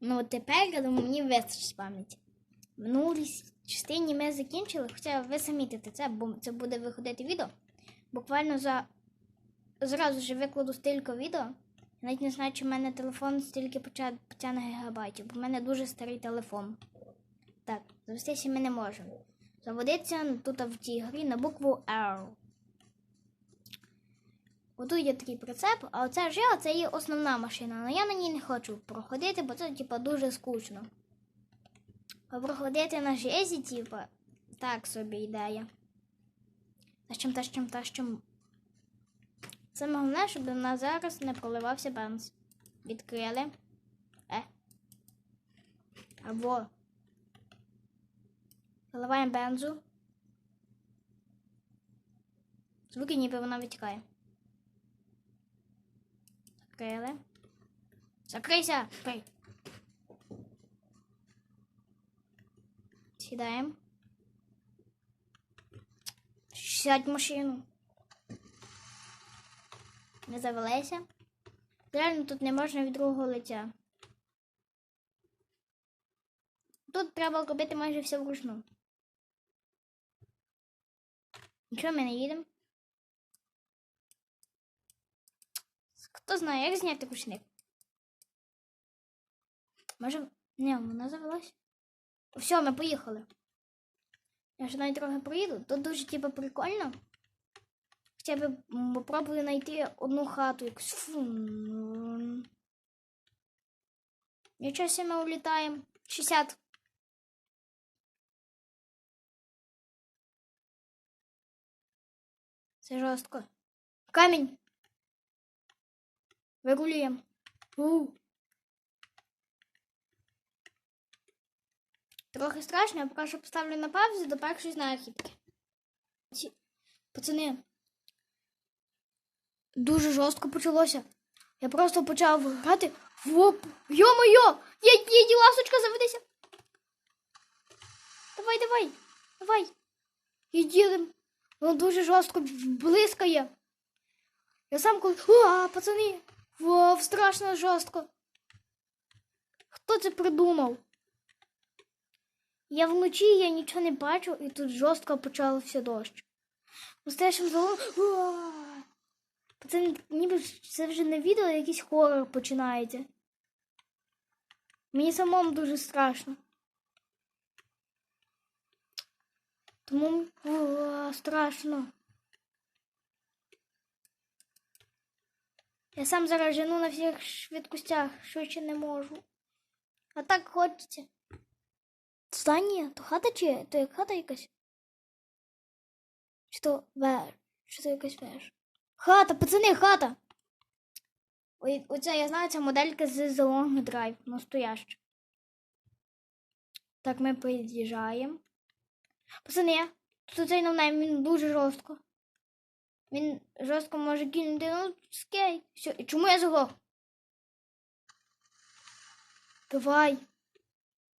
Ну, тепер, я думаю, мені вистачить пам'яті. В минулій частині ми закінчили, хоча ви замітите це, бо це буде виходити відео. Буквально за зразу ж викладу стільки відео. Я навіть не знаю, чи в мене телефон стільки потягне гігабайтів, бо в мене дуже старий телефон. Так, завестися ми не можемо. Заводиться тут в тій грі на букву R. Отут є такий прицеп, а оце ж я, це є основна машина, але я на ній не хочу проходити, бо це типа дуже скучно. А проходити на жезі, типа, так собі ідея. Тащим, тащим, тащим. Саме головне, щоб у нас зараз не проливався бенз. Відкрили. Е. Або. Заливаємо бензу. Звуки ніби вона витікає. Закрили. Закрийся! Пий. Сідаємо. Сядь в машину. Не завелися. Реально тут не можна від другого лиця. Тут треба робити майже все вручну. Нічого ми не їдемо. Хто знає, як зняти ручник? Може. Ні, вона завелась. Все, ми поїхали. Я ще навіть трохи проїду. Тут дуже типу прикольно. Хоча б попробую знайти одну хату якусь. Фу. м. Нічого себе ми улітаємо. 60. Це жорстко. Камінь. Вигулюємо. Трохи страшно, я поки що поставлю на паузу до першої знахідки. Пацани. Дуже жорстко почалося. Я просто почав грати. Воп! Йо-моє! Є, є, є, ласочка, заведися! Давай, давай, давай. Їдемо. Воно дуже жорстко блискає. Я сам коли. О, пацани! Вау, страшно жорстко. Хто це придумав? Я вночі я нічого не бачу, і тут жорстко почався дощ. Настоящим залом. Це ніби це вже не відео, якийсь хорор починається. Мені самому дуже страшно. Тому о, страшно. Я сам зараз жену на всіх швидкостях, швидше не можу. А так хочеться. Здання, то хата чи то як хата якась? Чи то веж? Чи то якась веж? Хата, пацани, хата! Ой, оце я знаю, це моделька з The Long Drive, настояща. Так, ми під'їжджаємо. Пацани, тут цей новнайм, він дуже жорстко. Він жорстко може кинути, ну, скей. Все, і чому я заглох? Давай.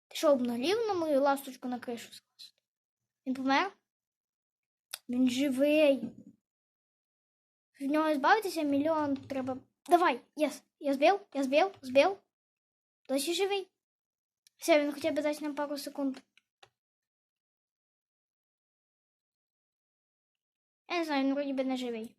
Ти що, обнаглів на мою ласточку на кришу скласти? Він помер? Він живий. Від нього збавитися мільйон треба. Давай, єс. Я збив, я збив, збив. Досі живий. Все, він хоча б дасть нам пару секунд. Я не знаю, він вроді би не живий.